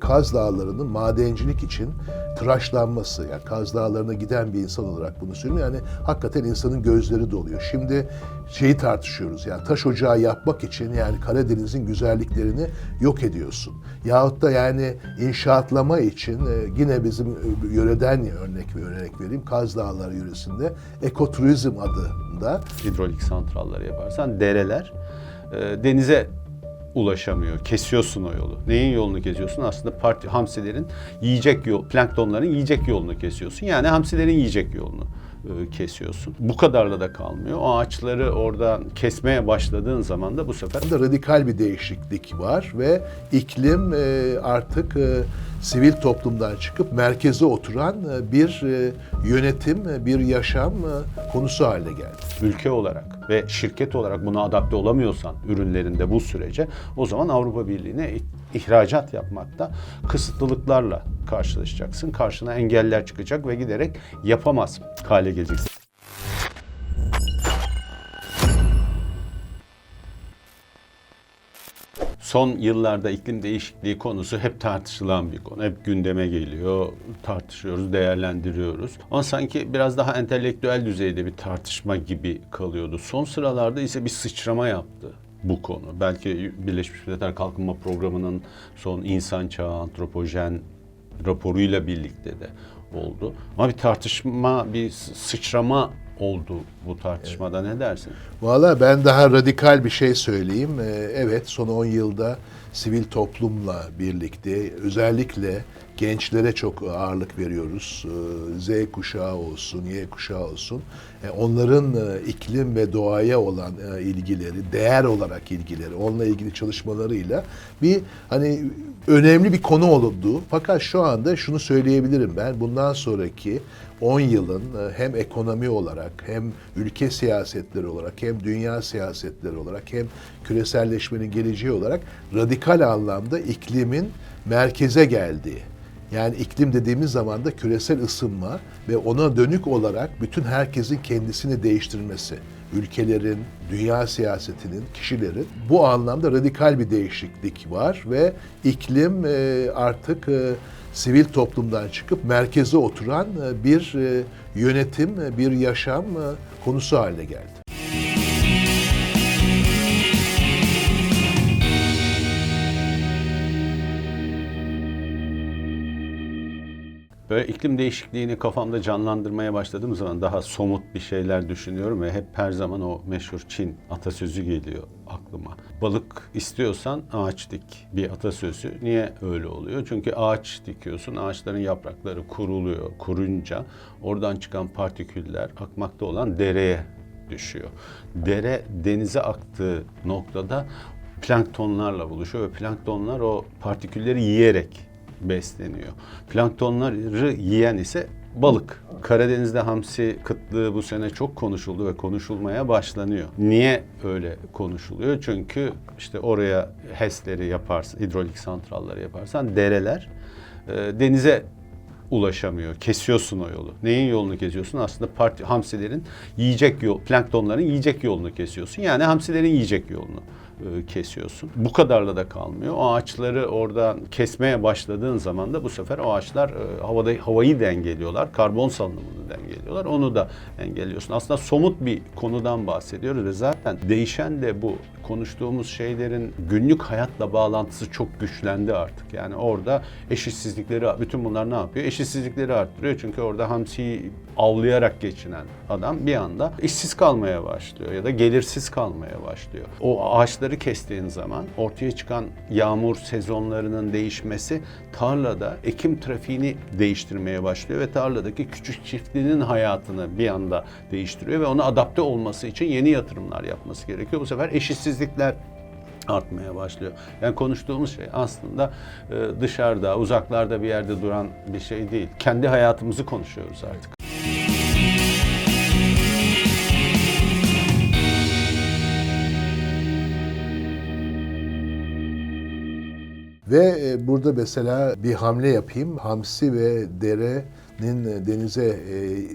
Kaz Dağları'nın madencilik için tıraşlanması, yani Kaz Dağları'na giden bir insan olarak bunu söylüyorum. Yani hakikaten insanın gözleri doluyor. Şimdi şeyi tartışıyoruz yani taş ocağı yapmak için yani Karadeniz'in güzelliklerini yok ediyorsun. Yahut da yani inşaatlama için e, yine bizim e, yöreden örnek bir örnek vereyim. Kaz Dağları yöresinde ekoturizm adında hidrolik santralları yaparsan dereler e, denize ulaşamıyor. Kesiyorsun o yolu. Neyin yolunu kesiyorsun? Aslında parti hamsilerin yiyecek yol, planktonların yiyecek yolunu kesiyorsun. Yani hamsilerin yiyecek yolunu e, kesiyorsun. Bu kadarla da kalmıyor. O ağaçları oradan kesmeye başladığın zaman da bu sefer da radikal bir değişiklik var ve iklim e, artık e, sivil toplumdan çıkıp merkeze oturan bir yönetim, bir yaşam konusu haline geldi. ülke olarak ve şirket olarak buna adapte olamıyorsan ürünlerinde bu sürece o zaman Avrupa Birliği'ne ihracat yapmakta kısıtlılıklarla karşılaşacaksın. Karşına engeller çıkacak ve giderek yapamaz hale geleceksin. Son yıllarda iklim değişikliği konusu hep tartışılan bir konu. Hep gündeme geliyor, tartışıyoruz, değerlendiriyoruz. Ama sanki biraz daha entelektüel düzeyde bir tartışma gibi kalıyordu. Son sıralarda ise bir sıçrama yaptı bu konu. Belki Birleşmiş Milletler Kalkınma Programı'nın son insan çağı antropojen raporuyla birlikte de oldu. Ama bir tartışma, bir sıçrama oldu bu tartışmada. Ne dersin? Valla ben daha radikal bir şey söyleyeyim. Ee, Evet son 10 yılda sivil toplumla birlikte özellikle gençlere çok ağırlık veriyoruz. Ee, Z kuşağı olsun, Y kuşağı olsun. E, Onların e, iklim ve doğaya olan e, ilgileri, değer olarak ilgileri, onunla ilgili çalışmalarıyla bir hani önemli bir konu oldu. Fakat şu anda şunu söyleyebilirim ben. Bundan sonraki 10 yılın hem ekonomi olarak hem ülke siyasetleri olarak hem dünya siyasetleri olarak hem küreselleşmenin geleceği olarak radikal anlamda iklimin merkeze geldiği. Yani iklim dediğimiz zaman da küresel ısınma ve ona dönük olarak bütün herkesin kendisini değiştirmesi, ülkelerin, dünya siyasetinin, kişilerin bu anlamda radikal bir değişiklik var ve iklim e, artık e, sivil toplumdan çıkıp merkeze oturan e, bir yönetim, bir yaşam konusu haline geldi. Böyle iklim değişikliğini kafamda canlandırmaya başladığım zaman daha somut bir şeyler düşünüyorum ve hep her zaman o meşhur Çin atasözü geliyor aklıma. Balık istiyorsan ağaç dik bir atasözü. Niye öyle oluyor? Çünkü ağaç dikiyorsun, ağaçların yaprakları kuruluyor. Kurunca oradan çıkan partiküller akmakta olan dereye düşüyor. Dere denize aktığı noktada planktonlarla buluşuyor ve planktonlar o partikülleri yiyerek besleniyor. Planktonları yiyen ise balık. Karadeniz'de hamsi kıtlığı bu sene çok konuşuldu ve konuşulmaya başlanıyor. Niye öyle konuşuluyor? Çünkü işte oraya HES'leri yaparsan, hidrolik santralları yaparsan dereler e, denize ulaşamıyor. Kesiyorsun o yolu. Neyin yolunu kesiyorsun? Aslında parti, hamsilerin yiyecek yol, planktonların yiyecek yolunu kesiyorsun. Yani hamsilerin yiyecek yolunu kesiyorsun. Bu kadarla da kalmıyor. O ağaçları oradan kesmeye başladığın zaman da bu sefer o ağaçlar e, havada havayı dengeliyorlar. Karbon salınımını dengeliyorlar. Onu da engelliyorsun. Aslında somut bir konudan bahsediyoruz ve zaten değişen de bu. Konuştuğumuz şeylerin günlük hayatla bağlantısı çok güçlendi artık. Yani orada eşitsizlikleri, bütün bunlar ne yapıyor? Eşitsizlikleri arttırıyor. Çünkü orada hamsiyi avlayarak geçinen adam bir anda işsiz kalmaya başlıyor ya da gelirsiz kalmaya başlıyor. O ağaçları kestiğin zaman ortaya çıkan yağmur sezonlarının değişmesi tarlada ekim trafiğini değiştirmeye başlıyor ve tarladaki küçük çiftliğinin hayatını bir anda değiştiriyor ve ona adapte olması için yeni yatırımlar yapması gerekiyor. Bu sefer eşitsizlikler artmaya başlıyor. Yani konuştuğumuz şey aslında e, dışarıda, uzaklarda bir yerde duran bir şey değil. Kendi hayatımızı konuşuyoruz artık. Ve e, burada mesela bir hamle yapayım. Hamsi ve derenin e, denize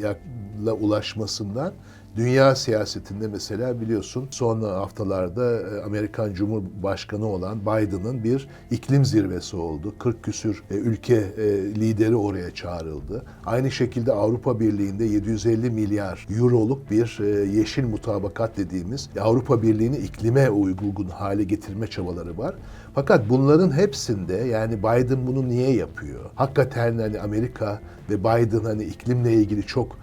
yakla ulaşmasından dünya siyasetinde mesela biliyorsun son haftalarda e, Amerikan Cumhurbaşkanı olan Biden'ın bir iklim zirvesi oldu. 40 küsür e, ülke e, lideri oraya çağrıldı. Aynı şekilde Avrupa Birliği'nde 750 milyar euroluk bir yeşil mutabakat dediğimiz Avrupa Birliği'ni iklime uygun hale getirme çabaları var. Fakat bunların hepsinde yani Biden bunu niye yapıyor? Hakikaten hani Amerika ve Biden hani iklimle ilgili çok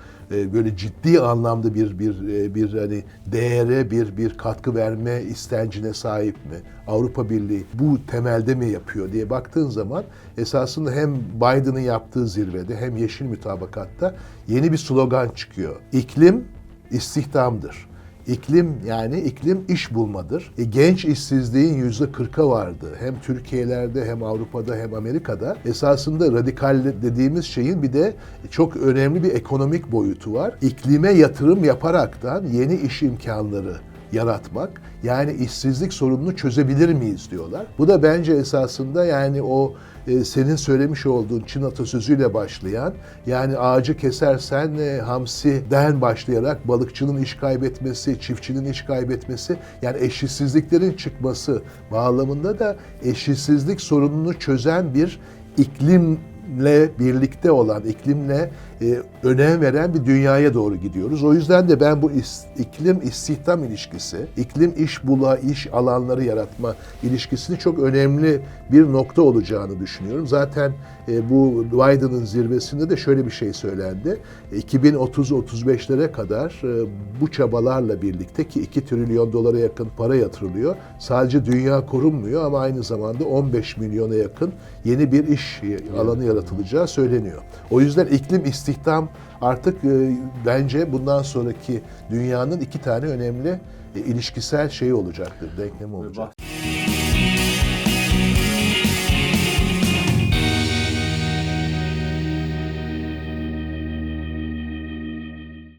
böyle ciddi anlamda bir bir e, bir hani değere bir bir katkı verme istencine sahip mi? Avrupa Birliği bu temelde mi yapıyor diye baktığın zaman esasında hem Biden'ın yaptığı zirvede hem yeşil mutabakatta yeni bir slogan çıkıyor. İklim istihdamdır. İklim yani iklim iş bulmadır. E, genç işsizliğin yüzde kırka vardı. Hem Türkiye'lerde hem Avrupa'da hem Amerika'da. Esasında radikal dediğimiz şeyin bir de çok önemli bir ekonomik boyutu var. İklime yatırım yaparaktan yeni iş imkanları yaratmak. Yani işsizlik sorununu çözebilir miyiz diyorlar. Bu da bence esasında yani o e, senin söylemiş olduğun Çin atasözüyle başlayan yani ağacı kesersen e, hamsiden başlayarak balıkçının iş kaybetmesi, çiftçinin iş kaybetmesi yani eşitsizliklerin çıkması bağlamında da eşitsizlik sorununu çözen bir iklimle birlikte olan, iklimle önem veren bir dünyaya doğru gidiyoruz. O yüzden de ben bu iklim istihdam ilişkisi, iklim iş bula, iş alanları yaratma ilişkisini çok önemli bir nokta olacağını düşünüyorum. Zaten e, bu Biden'ın zirvesinde de şöyle bir şey söylendi. 2030-35'lere kadar e, bu çabalarla birlikte ki 2 trilyon dolara yakın para yatırılıyor. Sadece dünya korunmuyor ama aynı zamanda 15 milyona yakın yeni bir iş alanı yaratılacağı söyleniyor. O yüzden iklim istihdam artık e, bence bundan sonraki dünyanın iki tane önemli e, ilişkisel şeyi olacaktır, denklemi olacak.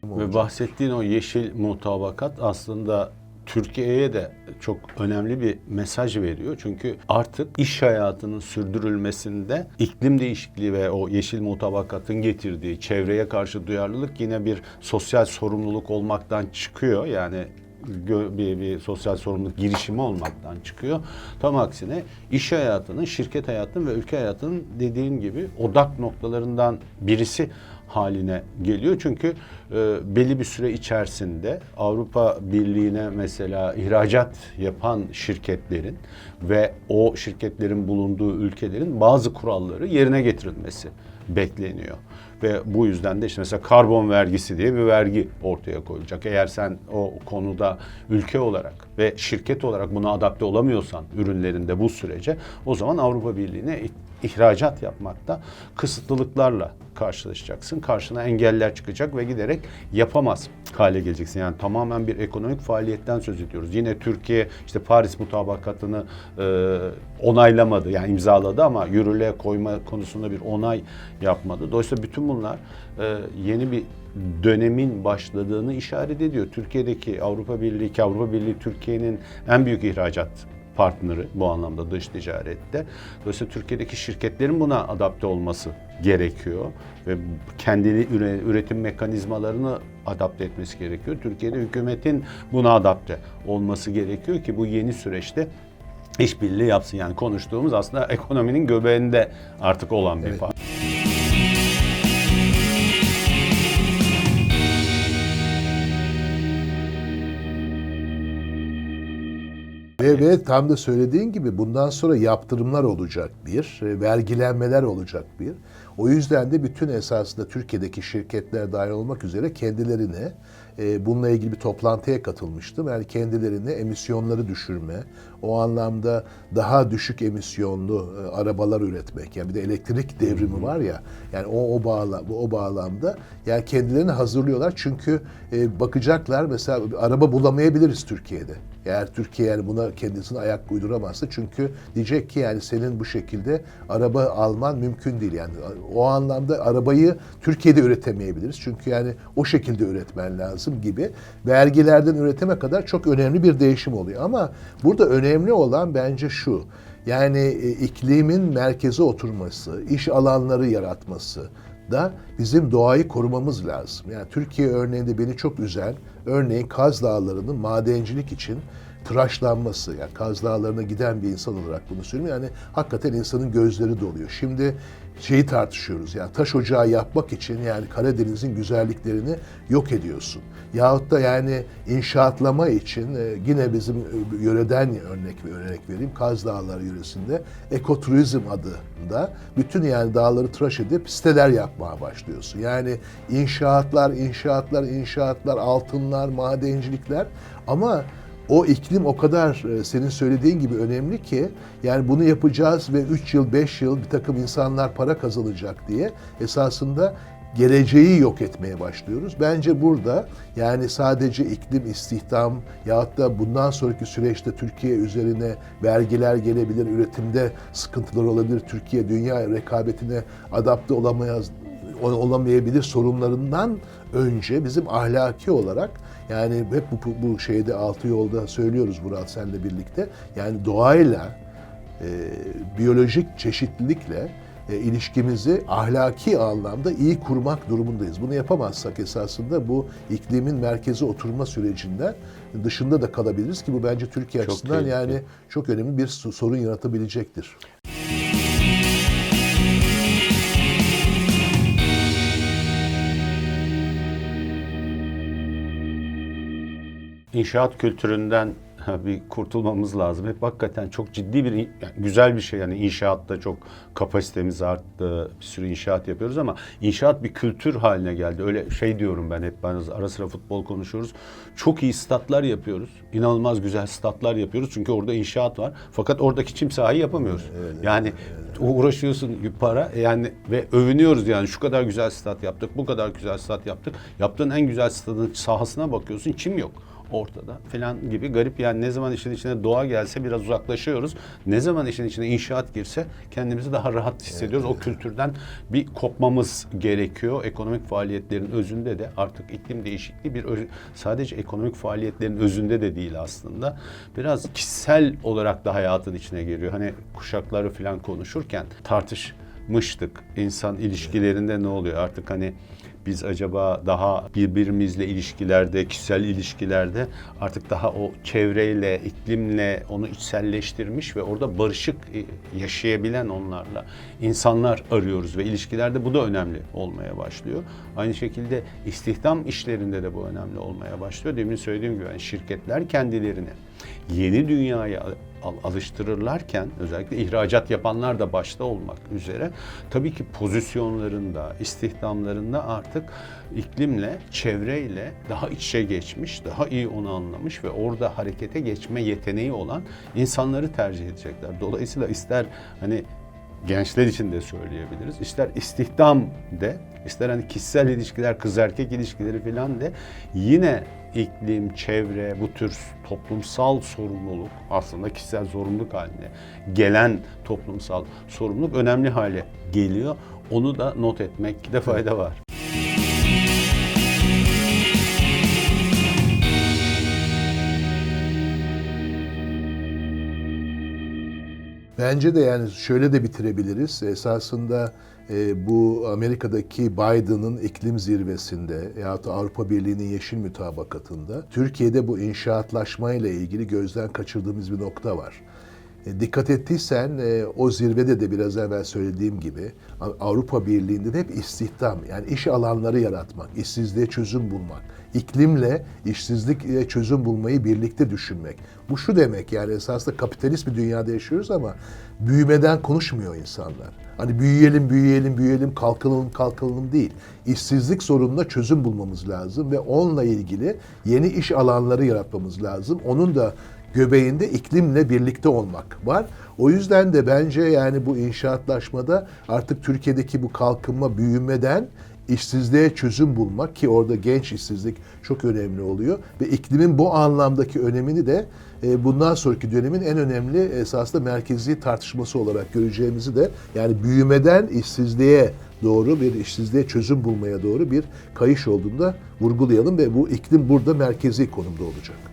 Ve bahsettiğin o yeşil mutabakat aslında Türkiye'ye de çok önemli bir mesaj veriyor. Çünkü artık iş hayatının sürdürülmesinde iklim değişikliği ve o yeşil mutabakatın getirdiği çevreye karşı duyarlılık yine bir sosyal sorumluluk olmaktan çıkıyor. Yani bir, bir sosyal sorumluluk girişimi olmaktan çıkıyor. Tam aksine iş hayatının, şirket hayatının ve ülke hayatının dediğim gibi odak noktalarından birisi haline geliyor. Çünkü e, belli bir süre içerisinde Avrupa Birliği'ne mesela ihracat yapan şirketlerin ve o şirketlerin bulunduğu ülkelerin bazı kuralları yerine getirilmesi bekleniyor. Ve bu yüzden de işte mesela karbon vergisi diye bir vergi ortaya koyulacak. Eğer sen o konuda ülke olarak ve şirket olarak buna adapte olamıyorsan ürünlerinde bu sürece o zaman Avrupa Birliği'ne ihracat yapmakta kısıtlılıklarla karşılaşacaksın. Karşına engeller çıkacak ve giderek yapamaz hale geleceksin. Yani tamamen bir ekonomik faaliyetten söz ediyoruz. Yine Türkiye işte Paris mutabakatını e, onaylamadı yani imzaladı ama yürürlüğe koyma konusunda bir onay yapmadı. Dolayısıyla bütün bunlar e, yeni bir dönemin başladığını işaret ediyor. Türkiye'deki Avrupa Birliği, Avrupa Birliği Türkiye'nin en büyük ihracat partneri bu anlamda dış ticarette. Dolayısıyla Türkiye'deki şirketlerin buna adapte olması gerekiyor ve kendi üre- üretim mekanizmalarını adapte etmesi gerekiyor. Türkiye'de hükümetin buna adapte olması gerekiyor ki bu yeni süreçte işbirliği yapsın. Yani konuştuğumuz aslında ekonominin göbeğinde artık olan bir Evet. part. Ve, ve tam da söylediğin gibi bundan sonra yaptırımlar olacak bir, e, vergilenmeler olacak bir. O yüzden de bütün esasında Türkiye'deki şirketler dahil olmak üzere kendilerine e, bununla ilgili bir toplantıya katılmıştım. Yani kendilerine emisyonları düşürme, o anlamda daha düşük emisyonlu e, arabalar üretmek. Yani bir de elektrik devrimi var ya. Yani o o bağla o bağlamda yani kendilerini hazırlıyorlar çünkü e, bakacaklar mesela araba bulamayabiliriz Türkiye'de. Eğer Türkiye yani buna kendisine ayak uyduramazsa çünkü diyecek ki yani senin bu şekilde araba alman mümkün değil yani o anlamda arabayı Türkiye'de üretemeyebiliriz çünkü yani o şekilde üretmen lazım gibi vergilerden üretime kadar çok önemli bir değişim oluyor ama burada önemli olan bence şu yani e, iklimin merkeze oturması, iş alanları yaratması, da bizim doğayı korumamız lazım. Yani Türkiye örneğinde beni çok üzen, örneğin Kaz Dağları'nın madencilik için tıraşlanması. Yani Kaz Dağları'na giden bir insan olarak bunu söylüyorum. Yani hakikaten insanın gözleri doluyor. Şimdi şeyi tartışıyoruz. Yani taş ocağı yapmak için yani Karadeniz'in güzelliklerini yok ediyorsun. Yahut da yani inşaatlama için e, yine bizim e, yöreden örnek örnek vereyim. Kaz Dağları yöresinde ekoturizm adında bütün yani dağları tıraş edip siteler yapmaya başlıyorsun. Yani inşaatlar, inşaatlar, inşaatlar, altınlar, madencilikler ama o iklim o kadar e, senin söylediğin gibi önemli ki yani bunu yapacağız ve 3 yıl 5 yıl bir takım insanlar para kazanacak diye esasında geleceği yok etmeye başlıyoruz. Bence burada yani sadece iklim, istihdam yahut da bundan sonraki süreçte Türkiye üzerine vergiler gelebilir, üretimde sıkıntılar olabilir, Türkiye dünya rekabetine adapte olamayabilir sorunlarından önce bizim ahlaki olarak yani hep bu, bu şeyde altı yolda söylüyoruz Murat senle birlikte yani doğayla e, biyolojik çeşitlilikle e, ilişkimizi ahlaki anlamda iyi kurmak durumundayız. Bunu yapamazsak esasında bu iklimin merkeze oturma sürecinden dışında da kalabiliriz ki bu bence Türkiye Çok açısından tehlikeli. yani çok önemli bir sorun yaratabilecektir. İnşaat kültüründen bir kurtulmamız lazım. Hep hakikaten çok ciddi bir, yani güzel bir şey. Yani inşaatta çok kapasitemiz arttı. Bir sürü inşaat yapıyoruz ama inşaat bir kültür haline geldi. Öyle şey diyorum ben hep ben ara sıra futbol konuşuyoruz. Çok iyi statlar yapıyoruz. İnanılmaz güzel statlar yapıyoruz. Çünkü orada inşaat var. Fakat oradaki çim sahayı yapamıyoruz. yani uğraşıyorsun para yani ve övünüyoruz yani şu kadar güzel stat yaptık, bu kadar güzel stat yaptık. Yaptığın en güzel stadın sahasına bakıyorsun çim yok ortada falan gibi garip yani ne zaman işin içine doğa gelse biraz uzaklaşıyoruz. Ne zaman işin içine inşaat girse kendimizi daha rahat hissediyoruz. O kültürden bir kopmamız gerekiyor. Ekonomik faaliyetlerin özünde de artık iklim değişikliği bir sadece ekonomik faaliyetlerin özünde de değil aslında. Biraz kişisel olarak da hayatın içine giriyor. Hani kuşakları falan konuşurken tartışmıştık. İnsan ilişkilerinde ne oluyor? Artık hani biz acaba daha birbirimizle ilişkilerde, kişisel ilişkilerde artık daha o çevreyle, iklimle onu içselleştirmiş ve orada barışık e, yaşayabilen onlarla insanlar arıyoruz ve ilişkilerde bu da önemli olmaya başlıyor. Aynı şekilde istihdam işlerinde de bu önemli olmaya başlıyor. Demin söylediğim gibi yani şirketler kendilerini yeni dünyaya al- alıştırırlarken özellikle ihracat yapanlar da başta olmak üzere tabii ki pozisyonlarında, istihdamlarında artık iklimle, çevreyle daha iç içe geçmiş, daha iyi onu anlamış ve orada harekete geçme yeteneği olan insanları tercih edecekler. Dolayısıyla ister hani gençler için de söyleyebiliriz. İster istihdam de, ister hani kişisel ilişkiler, kız erkek ilişkileri falan de yine iklim, çevre, bu tür toplumsal sorumluluk aslında kişisel sorumluluk haline gelen toplumsal sorumluluk önemli hale geliyor. Onu da not etmekte fayda var. Bence de yani şöyle de bitirebiliriz. Esasında e, bu Amerika'daki Biden'ın iklim zirvesinde yahut da Avrupa Birliği'nin yeşil mütabakatında Türkiye'de bu inşaatlaşma ile ilgili gözden kaçırdığımız bir nokta var. E, dikkat ettiysen e, o zirvede de biraz evvel söylediğim gibi Avrupa Birliği'nde de hep istihdam yani iş alanları yaratmak, işsizliğe çözüm bulmak, iklimle işsizlikle çözüm bulmayı birlikte düşünmek. Bu şu demek yani esasında kapitalist bir dünyada yaşıyoruz ama büyümeden konuşmuyor insanlar. Hani büyüyelim, büyüyelim, büyüyelim, kalkınalım, kalkınalım değil. İşsizlik sorununa çözüm bulmamız lazım ve onunla ilgili yeni iş alanları yaratmamız lazım. Onun da göbeğinde iklimle birlikte olmak var. O yüzden de bence yani bu inşaatlaşmada artık Türkiye'deki bu kalkınma büyümeden işsizliğe çözüm bulmak ki orada genç işsizlik çok önemli oluyor ve iklimin bu anlamdaki önemini de e, bundan sonraki dönemin en önemli esasında merkezi tartışması olarak göreceğimizi de yani büyümeden işsizliğe doğru bir işsizliğe çözüm bulmaya doğru bir kayış olduğunda vurgulayalım ve bu iklim burada merkezi konumda olacak.